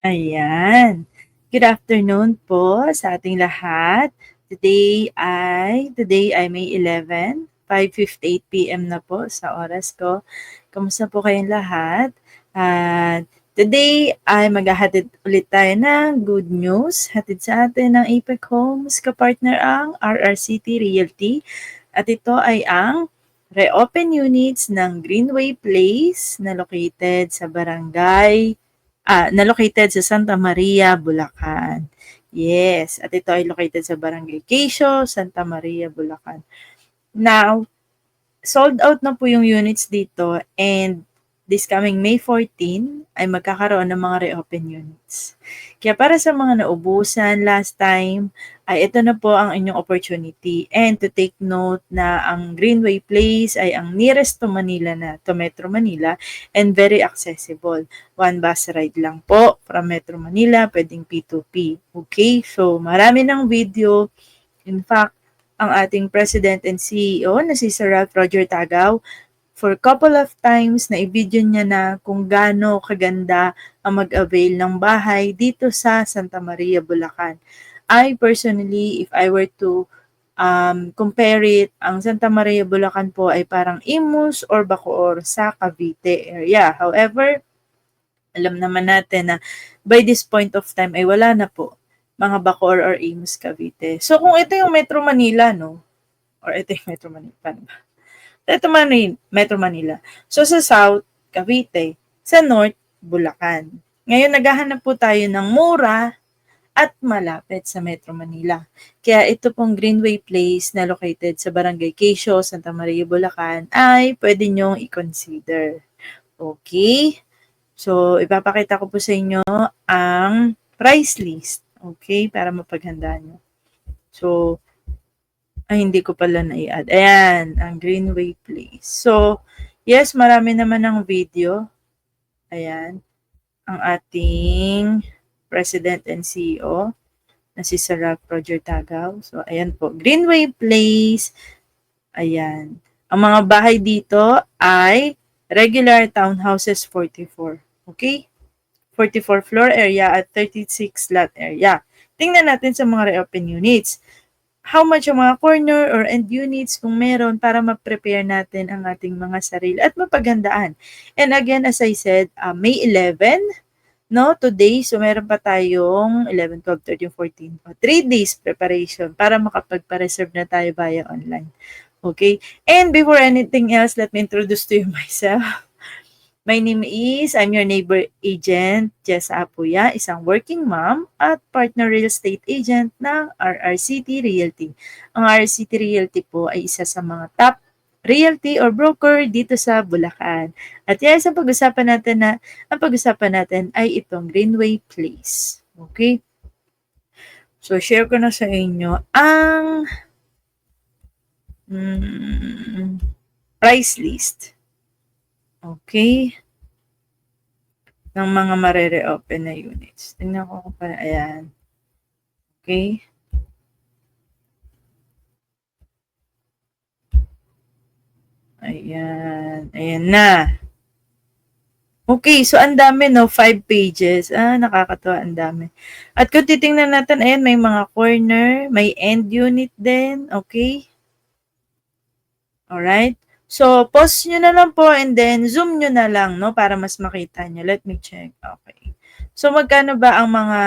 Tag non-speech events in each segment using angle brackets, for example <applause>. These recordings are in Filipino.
Ayan. Good afternoon po sa ating lahat. Today ay today ay May 11, 5:58 PM na po sa oras ko. Kamusta po kayong lahat? At today ay maghahatid ulit tayo ng good news. Hatid sa atin ng Apex Homes kapartner ang RRCT Realty. At ito ay ang reopen units ng Greenway Place na located sa barangay ah, na located sa Santa Maria, Bulacan. Yes, at ito ay located sa Barangay Quezon, Santa Maria, Bulacan. Now, sold out na po yung units dito and this coming May 14 ay magkakaroon ng mga reopen units. Kaya para sa mga naubusan last time, ay ito na po ang inyong opportunity. And to take note na ang Greenway Place ay ang nearest to Manila na, to Metro Manila, and very accessible. One bus ride lang po from Metro Manila, pwedeng P2P. Okay, so marami ng video. In fact, ang ating President and CEO na si Sir Ralph Roger Tagaw for couple of times na i-video niya na kung gaano kaganda ang mag-avail ng bahay dito sa Santa Maria, Bulacan. I personally, if I were to um, compare it, ang Santa Maria, Bulacan po ay parang Imus or Bacoor sa Cavite area. However, alam naman natin na by this point of time ay wala na po mga Bacoor or Imus Cavite. So kung ito yung Metro Manila, no? Or ito yung Metro Manila, paano ba? Ito Manila, Metro Manila. So sa South, Cavite. Sa North, Bulacan. Ngayon, naghahanap po tayo ng mura at malapit sa Metro Manila. Kaya ito pong Greenway Place na located sa Barangay Quezon, Santa Maria, Bulacan ay pwede nyong i-consider. Okay? So, ipapakita ko po sa inyo ang price list. Okay? Para mapaghandaan nyo. So, ay, hindi ko pala na-add. Ayan, ang Greenway Place. So, yes, marami naman ng video. Ayan, ang ating President and CEO na si Sarah Roger Tagaw. So, ayan po. Greenway Place. Ayan. Ang mga bahay dito ay regular townhouses 44. Okay? 44 floor area at 36 lot area. Tingnan natin sa mga reopen units how much yung mga corner or end units kung meron para ma-prepare natin ang ating mga sarili at mapagandaan. And again, as I said, uh, May 11, no, today, so meron pa tayong 11, 12, 13, 14, 3 days preparation para makapagpa-reserve na tayo via online. Okay? And before anything else, let me introduce to you <laughs> myself. My name is, I'm your neighbor agent, Jessa Apuya, isang working mom at partner real estate agent ng RRCT Realty. Ang RRCT Realty po ay isa sa mga top realty or broker dito sa Bulacan. At yes, ang pag-usapan natin na, ang pag-usapan natin ay itong Greenway Place. Okay? So, share ko na sa inyo ang mm, price list Okay. Ng mga marere-open na units. Tingnan ko kung. Ayan. Okay. Ayan. Ayan na. Okay, so ang dami, no? Five pages. Ah, nakakatuwa, ang dami. At kung titingnan natin, ayan, may mga corner, may end unit din. Okay. Alright. So, pause nyo na lang po and then zoom nyo na lang, no? Para mas makita nyo. Let me check. Okay. So, magkano ba ang mga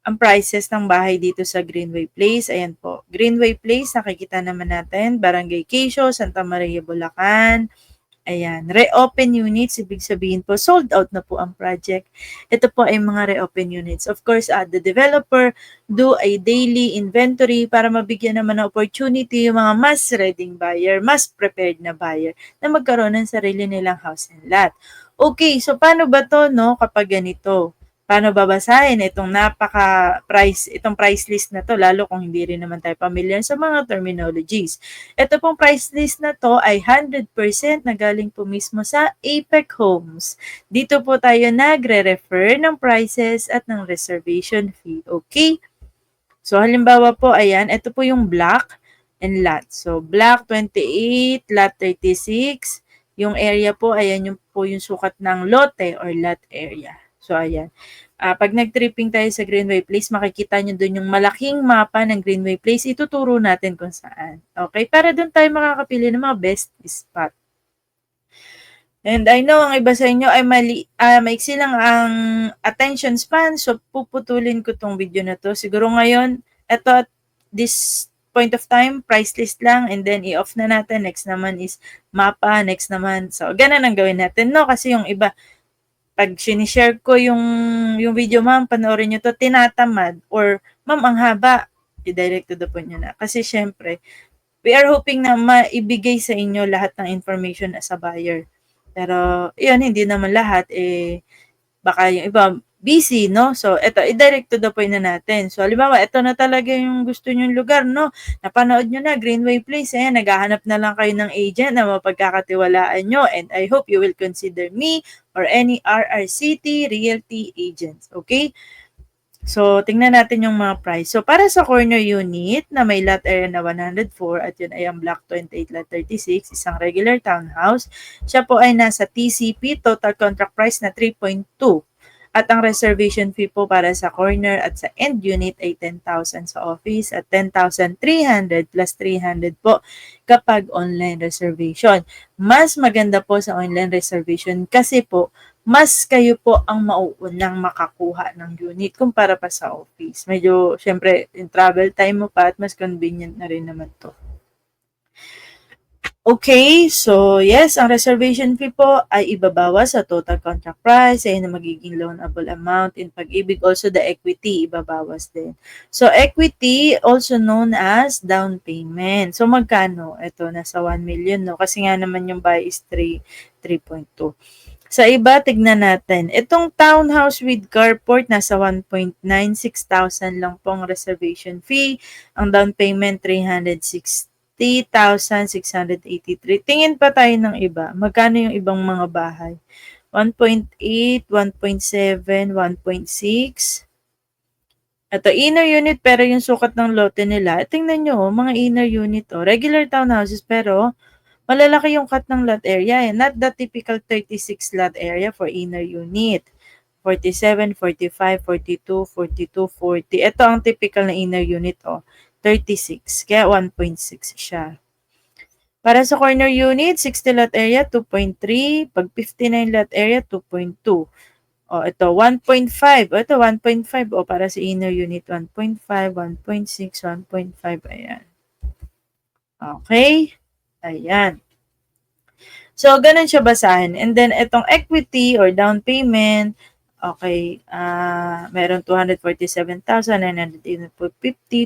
ang prices ng bahay dito sa Greenway Place? Ayan po. Greenway Place, nakikita naman natin. Barangay Quezon, Santa Maria, Bulacan. Ayan, reopen units, ibig sabihin po, sold out na po ang project. Ito po ay mga reopen units. Of course, uh, the developer do a daily inventory para mabigyan naman ng opportunity yung mga mas ready buyer, mas prepared na buyer na magkaroon ng sarili nilang house and lot. Okay, so paano ba to no kapag ganito? Paano babasahin itong napaka price itong price list na to lalo kung hindi rin naman tayo familiar sa mga terminologies. Ito pong price list na to ay 100% na galing po mismo sa Apex Homes. Dito po tayo nagre-refer ng prices at ng reservation fee. Okay? So halimbawa po ayan, ito po yung block and lot. So block 28, lot 36, yung area po ayan yung po yung sukat ng lote or lot area. So, ayan. Ah, pag nag-tripping tayo sa Greenway Place, makikita nyo dun yung malaking mapa ng Greenway Place. Ituturo natin kung saan. Okay? Para dun tayo makakapili ng mga best spot. And I know ang iba sa inyo ay mali, ah, maiksi lang ang attention span. So, puputulin ko tong video na to. Siguro ngayon, eto at this point of time, price lang. And then, i-off na natin. Next naman is mapa. Next naman. So, ganun ang gawin natin. No? Kasi yung iba, pag sinishare ko yung, yung video, ma'am, panoorin nyo to, tinatamad. Or, ma'am, ang haba. I-direct to the point nyo na. Kasi, syempre, we are hoping na maibigay sa inyo lahat ng information as a buyer. Pero, yun, hindi naman lahat, eh, baka yung iba, busy, no? So, eto, i-direct to the point na natin. So, halimbawa, ito na talaga yung gusto nyong lugar, no? Napanood nyo na, Greenway Place, ayan, naghahanap na lang kayo ng agent na mapagkakatiwalaan nyo. And I hope you will consider me or any RRCT Realty agents, okay? So, tingnan natin yung mga price. So, para sa corner unit na may lot area na 104 at yun ay ang block 28 lot 36, isang regular townhouse, siya po ay nasa TCP, total contract price na 3.2. At ang reservation fee po para sa corner at sa end unit ay 10,000 sa office at 10,300 plus 300 po kapag online reservation. Mas maganda po sa online reservation kasi po mas kayo po ang mauunang makakuha ng unit kumpara pa sa office. Medyo, syempre, in travel time mo pa at mas convenient na rin naman to. Okay, so yes, ang reservation fee po ay ibabawas sa total contract price, ay na magiging loanable amount. In pag-ibig, also the equity, ibabawas din. So equity, also known as down payment. So magkano? Ito, nasa 1 million, no? Kasi nga naman yung buy is 3, 3.2. Sa iba, tignan natin. Itong townhouse with carport, nasa 1.96,000 lang pong reservation fee. Ang down payment, 360. 30,683. Tingin pa tayo ng iba. Magkano yung ibang mga bahay? 1.8, 1.7, 1.6. Ito, inner unit pero yung sukat ng lote nila. Tingnan nyo, mga inner unit. Oh. Regular townhouses pero malalaki yung cut ng lot area. Eh. Not the typical 36 lot area for inner unit. 47, 45, 42, 42, 40. Ito ang typical na inner unit. Oh. 36. Kaya 1.6 siya. Para sa corner unit, 60 lot area, 2.3. Pag 59 lot area, 2.2. O, ito, 1.5. O, ito, 1.5. O, para sa inner unit, 1.5, 1.6, 1.5. Ayan. Okay? Ayan. So, ganun siya basahin. And then, itong equity or down payment, Okay, uh, meron 247,950,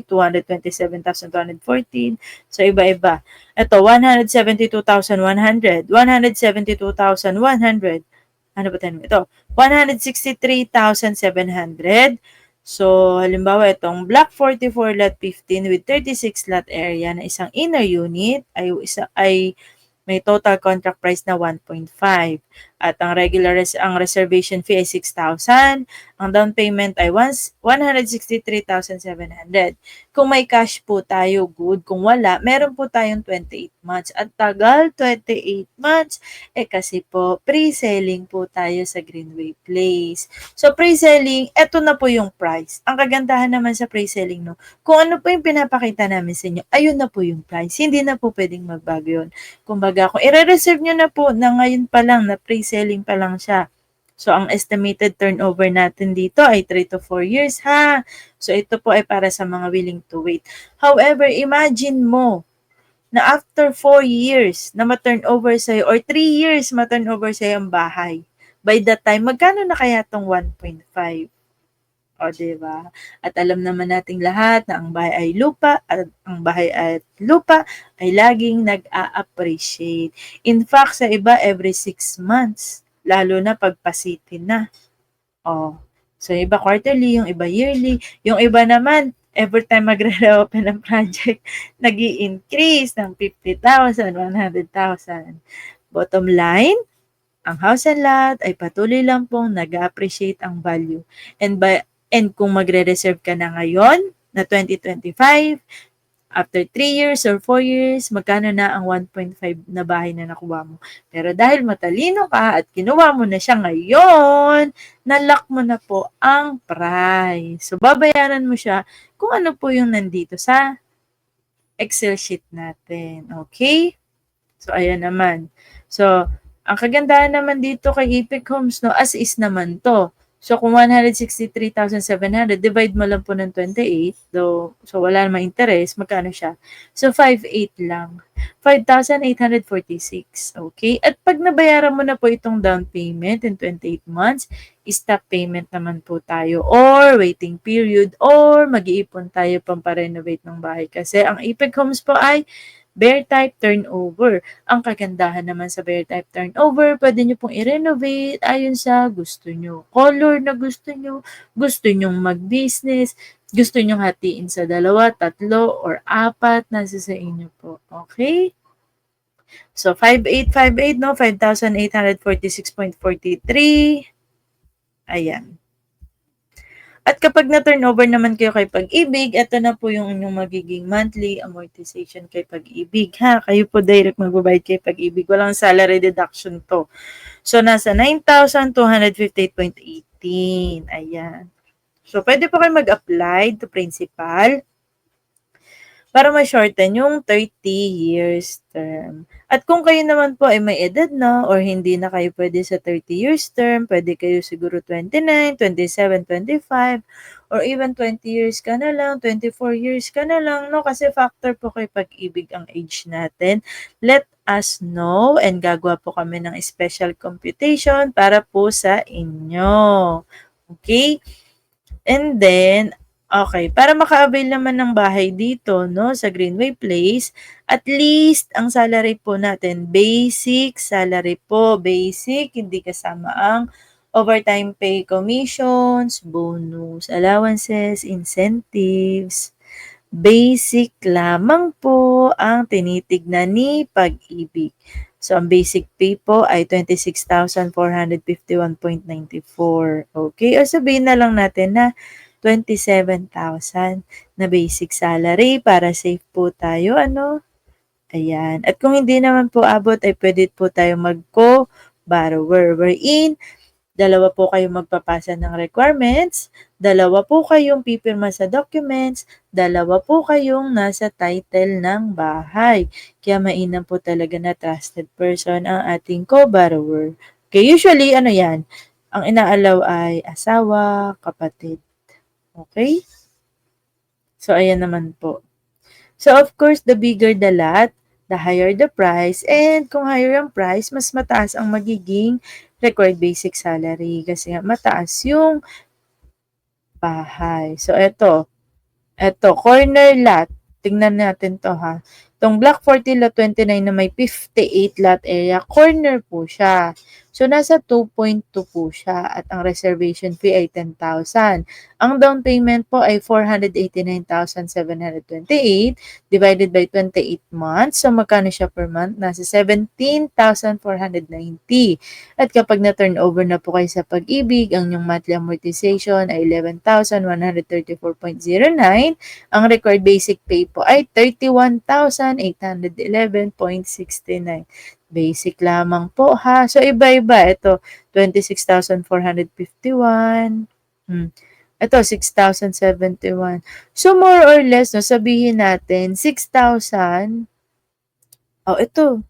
227,214. So, iba-iba. Ito, 172,100, 172,100. Ano ba tayo? Ito, 163,700. So, halimbawa, itong Block 44 Lot 15 with 36 lot area na isang inner unit ay, isa, ay may total contract price na 1.5. At ang regular res- ang reservation fee ay 6,000. Ang down payment ay 163,700. Kung may cash po tayo, good. Kung wala, meron po tayong 28 months. At tagal, 28 months. Eh kasi po, pre-selling po tayo sa Greenway Place. So pre-selling, eto na po yung price. Ang kagandahan naman sa pre-selling, no? Kung ano po yung pinapakita namin sa inyo, ayun na po yung price. Hindi na po pwedeng magbago yun. Kumbaga, kung i-reserve nyo na po na ngayon pa lang na pre selling pa lang siya. So, ang estimated turnover natin dito ay 3 to 4 years ha. So, ito po ay para sa mga willing to wait. However, imagine mo na after 4 years na ma-turnover sa'yo or 3 years ma-turnover sa'yo ang bahay. By that time, magkano na kaya tong 1.5? O, diba? At alam naman nating lahat na ang bahay ay lupa at ang bahay at lupa ay laging nag-a-appreciate. In fact, sa iba, every six months, lalo na pagpasitin na. O, so iba quarterly, yung iba yearly, yung iba naman, every time magre-reopen ng project, <laughs> nag increase ng 50,000, 100,000. Bottom line, ang house and lot ay patuloy lang pong nag-appreciate ang value. And by And kung magre-reserve ka na ngayon, na 2025, After 3 years or 4 years, magkano na ang 1.5 na bahay na nakuha mo. Pero dahil matalino ka at kinuha mo na siya ngayon, nalock mo na po ang price. So, babayaran mo siya kung ano po yung nandito sa Excel sheet natin. Okay? So, ayan naman. So, ang kagandahan naman dito kay Epic Homes, no, as is naman to. So, kung 163,700, divide mo lang po ng 28, though, so wala namang interest, magkano siya? So, 5,800 lang. 5,846. Okay? At pag nabayaran mo na po itong down payment in 28 months, stop payment naman po tayo or waiting period or mag-iipon tayo pamparenovate ng bahay. Kasi ang Epic Homes po ay Bear type turnover. Ang kagandahan naman sa bear type turnover, pwede nyo pong i-renovate ayon sa gusto nyo. Color na gusto nyo, gusto nyong mag-business, gusto nyong hatiin sa dalawa, tatlo, or apat, nasa sa inyo po. Okay? So, 5858, no? 5,846.43. Ayan. At kapag na-turnover naman kayo kay Pag-ibig, ito na po yung inyong magiging monthly amortization kay Pag-ibig. Ha? Kayo po direct magbabayad kay Pag-ibig. Walang salary deduction to. So, nasa 9,258.18. Ayan. So, pwede po kayo mag-apply to principal para ma-shorten yung 30 years term. At kung kayo naman po ay may edad na or hindi na kayo pwede sa 30 years term, pwede kayo siguro 29, 27, 25, or even 20 years ka na lang, 24 years ka na lang, no? Kasi factor po kay pag-ibig ang age natin. Let us know and gagawa po kami ng special computation para po sa inyo. Okay? And then, Okay, para maka-avail naman ng bahay dito, no, sa Greenway Place, at least ang salary po natin, basic salary po, basic, hindi kasama ang overtime pay commissions, bonus, allowances, incentives. Basic lamang po ang tinitignan ni pag-ibig. So, ang basic pay po ay 26,451.94. Okay, o sabihin na lang natin na 27,000 na basic salary para safe po tayo, ano? Ayan. At kung hindi naman po abot, ay pwede po tayo mag-co-borrower. Wherein, dalawa po kayong magpapasa ng requirements, dalawa po kayong pipirma sa documents, dalawa po kayong nasa title ng bahay. Kaya mainam po talaga na trusted person ang ating co-borrower. Okay, usually, ano yan? Ang inaalaw ay asawa, kapatid. Okay? So, ayan naman po. So, of course, the bigger the lot, the higher the price. And kung higher ang price, mas mataas ang magiging required basic salary. Kasi nga, mataas yung bahay. So, eto. Eto, corner lot. Tingnan natin to ha. Itong Block 40 Lot 29 na may 58 lot area, corner po siya. So, nasa 2.2 po siya at ang reservation fee ay 10,000. Ang down payment po ay 489,728 divided by 28 months. So, magkano siya per month? Nasa 17,490. At kapag na-turnover na po kayo sa pag-ibig, ang yung monthly amortization ay 11,134.09. Ang required basic pay po ay 31,000 1,811.69. Basic lamang po ha. So, iba-iba. Ito, 26,451. Hmm. Ito, 6,071. So, more or less, no, sabihin natin, 6,000. Oh, ito.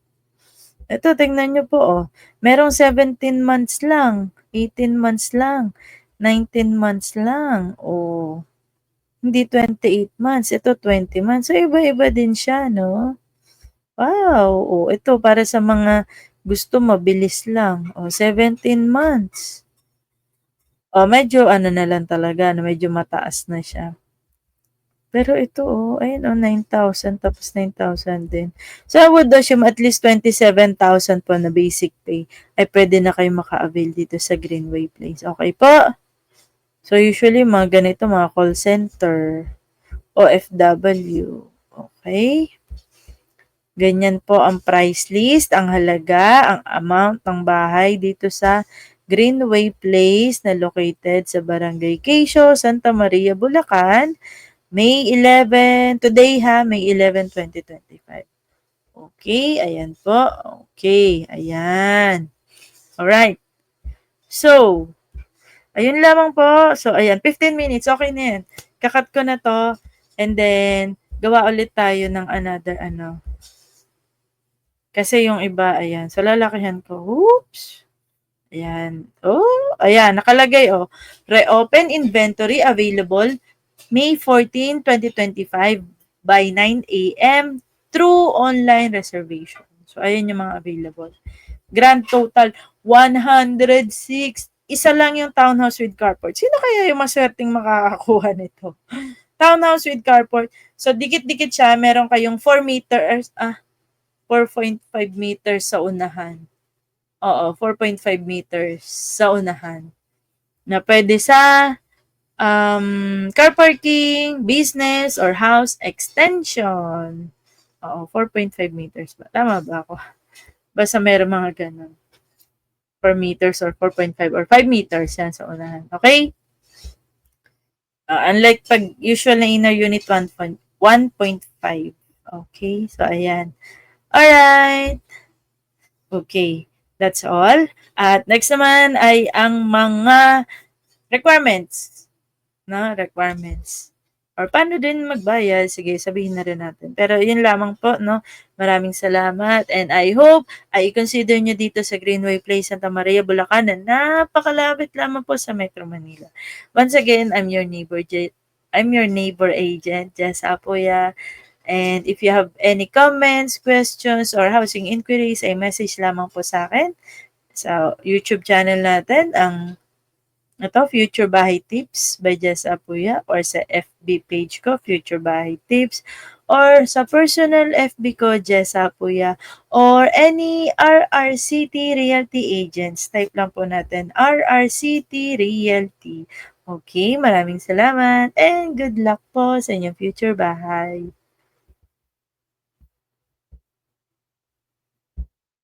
Ito, tingnan nyo po, oh. Merong 17 months lang. 18 months lang. 19 months lang. Oh. Hindi 28 months, ito 20 months. So, iba-iba din siya, no? Wow! Oh, ito para sa mga gusto mabilis lang. Oh, 17 months. Oh, medyo ano na lang talaga, no? medyo mataas na siya. Pero ito, oh, ayun, oh, 9,000 tapos 9,000 din. So, I would assume at least 27,000 po na basic pay ay pwede na kayo maka-avail dito sa Greenway Place. Okay po? So, usually, mga ganito, mga call center, OFW. Okay? Ganyan po ang price list, ang halaga, ang amount ng bahay dito sa Greenway Place na located sa Barangay Quezon, Santa Maria, Bulacan. May 11, today ha, May 11, 2025. Okay, ayan po. Okay, ayan. Alright. So, ayun lamang po. So, ayan, 15 minutes. Okay na yan. Kakat ko na to. And then, gawa ulit tayo ng another ano. Kasi yung iba, ayan. So, lalakihan ko. Oops. Ayan. Oh, ayan. Nakalagay, oh. Reopen inventory available May 14, 2025 by 9 a.m. through online reservation. So, ayan yung mga available. Grand total, 106. Isa lang yung townhouse with carport. Sino kaya yung maswerteng makakakuha nito? <laughs> townhouse with carport. So, dikit-dikit siya. Meron kayong 4 meters, ah, 4.5 meters sa unahan. Oo, 4.5 meters sa unahan. Na pwede sa um, car parking, business, or house extension. Oo, 4.5 meters ba? Tama ba ako? Basta meron mga ganun. 4 meters or 4.5 or 5 meters yan sa unahan. Okay? Uh, unlike pag usual na inner unit 1.5. Okay? So, ayan. Alright. Okay. That's all. At next naman ay ang mga requirements. No? Requirements. Or paano din magbayad? Sige, sabihin na rin natin. Pero yun lamang po, no? Maraming salamat. And I hope ay consider nyo dito sa Greenway Place, Santa Maria, Bulacan na napakalapit lamang po sa Metro Manila. Once again, I'm your neighbor, J- I'm your neighbor agent, Jess Apoya. And if you have any comments, questions, or housing inquiries, ay message lamang po sa akin sa YouTube channel natin, ang ito, Future Bahay Tips by Jess Apuya or sa FB page ko, Future Bahay Tips or sa personal FB ko, Jess Apuya or any RRCT Realty agents. Type lang po natin, RRCT Realty. Okay, maraming salamat and good luck po sa inyong future bahay.